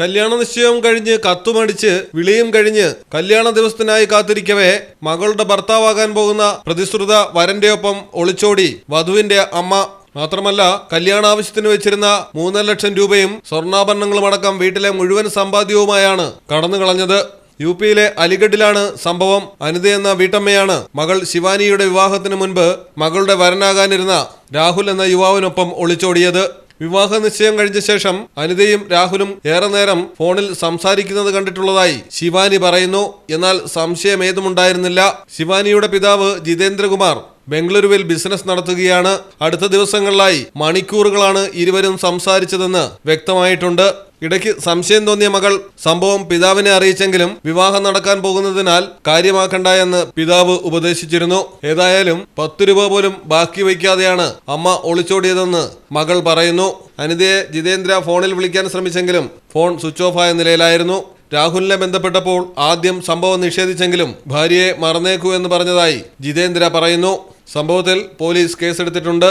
കല്യാണ നിശ്ചയം കഴിഞ്ഞ് കത്തുമടിച്ച് വിളിയും കഴിഞ്ഞ് കല്യാണ ദിവസത്തിനായി കാത്തിരിക്കവേ മകളുടെ ഭർത്താവാകാൻ പോകുന്ന പ്രതിശ്രുത വരന്റെ ഒപ്പം ഒളിച്ചോടി വധുവിന്റെ അമ്മ. മാത്രമല്ല കല്യാണാവശ്യത്തിന് വെച്ചിരുന്ന മൂന്നര ലക്ഷം രൂപയും സ്വർണാഭരണങ്ങളും അടക്കം വീട്ടിലെ മുഴുവൻ സമ്പാദ്യവുമായാണ് കടന്നു കളഞ്ഞത്. യു പിയിലെ അലിഗഡിലാണ് സംഭവം. അനിത എന്ന വീട്ടമ്മയാണ് മകൾ ശിവാനിയുടെ വിവാഹത്തിന് മുൻപ് മകളുടെ വരനാകാനിരുന്ന രാഹുൽ എന്ന യുവാവിനൊപ്പം ഒളിച്ചോടിയത്. വിവാഹ നിശ്ചയം കഴിഞ്ഞ ശേഷം അനിതയും രാഹുലും ഏറെ നേരം ഫോണിൽ സംസാരിക്കുന്നത് കണ്ടിട്ടുള്ളതായി ശിവാനി പറയുന്നു. എന്നാൽ സംശയമേതുമുണ്ടായിരുന്നില്ല ശിവാനിയുടെ പിതാവ് ജിതേന്ദ്രകുമാർ ബംഗളൂരുവിൽ ബിസിനസ് നടത്തുകയാണ്. അടുത്ത ദിവസങ്ങളിലായി മണിക്കൂറുകളാണ് ഇരുവരും സംസാരിച്ചതെന്ന് വ്യക്തമായിട്ടുണ്ട്. ഇടയ്ക്ക് സംശയം തോന്നിയ മകൾ സംഭവം പിതാവിനെ അറിയിച്ചെങ്കിലും വിവാഹം നടക്കാൻ പോകുന്നതിനാൽ കാര്യമാക്കണ്ട എന്ന് പിതാവ് ഉപദേശിച്ചിരുന്നു. ഏതായാലും പത്ത് രൂപ പോലും ബാക്കി വയ്ക്കാതെയാണ് അമ്മ ഒളിച്ചോടിയതെന്ന് മകൾ പറയുന്നു. അനിതയെ ജിതേന്ദ്ര ഫോണിൽ വിളിക്കാൻ ശ്രമിച്ചെങ്കിലും ഫോൺ സ്വിച്ച് ഓഫ് ആയ നിലയിലായിരുന്നു. രാഹുലിനെ ബന്ധപ്പെട്ടപ്പോൾ ആദ്യം സംഭവം നിഷേധിച്ചെങ്കിലും ഭാര്യയെ മറന്നേക്കൂ എന്ന് പറഞ്ഞതായി ജിതേന്ദ്ര പറയുന്നു. സംഭവത്തിൽ പോലീസ് കേസെടുത്തിട്ടുണ്ട്.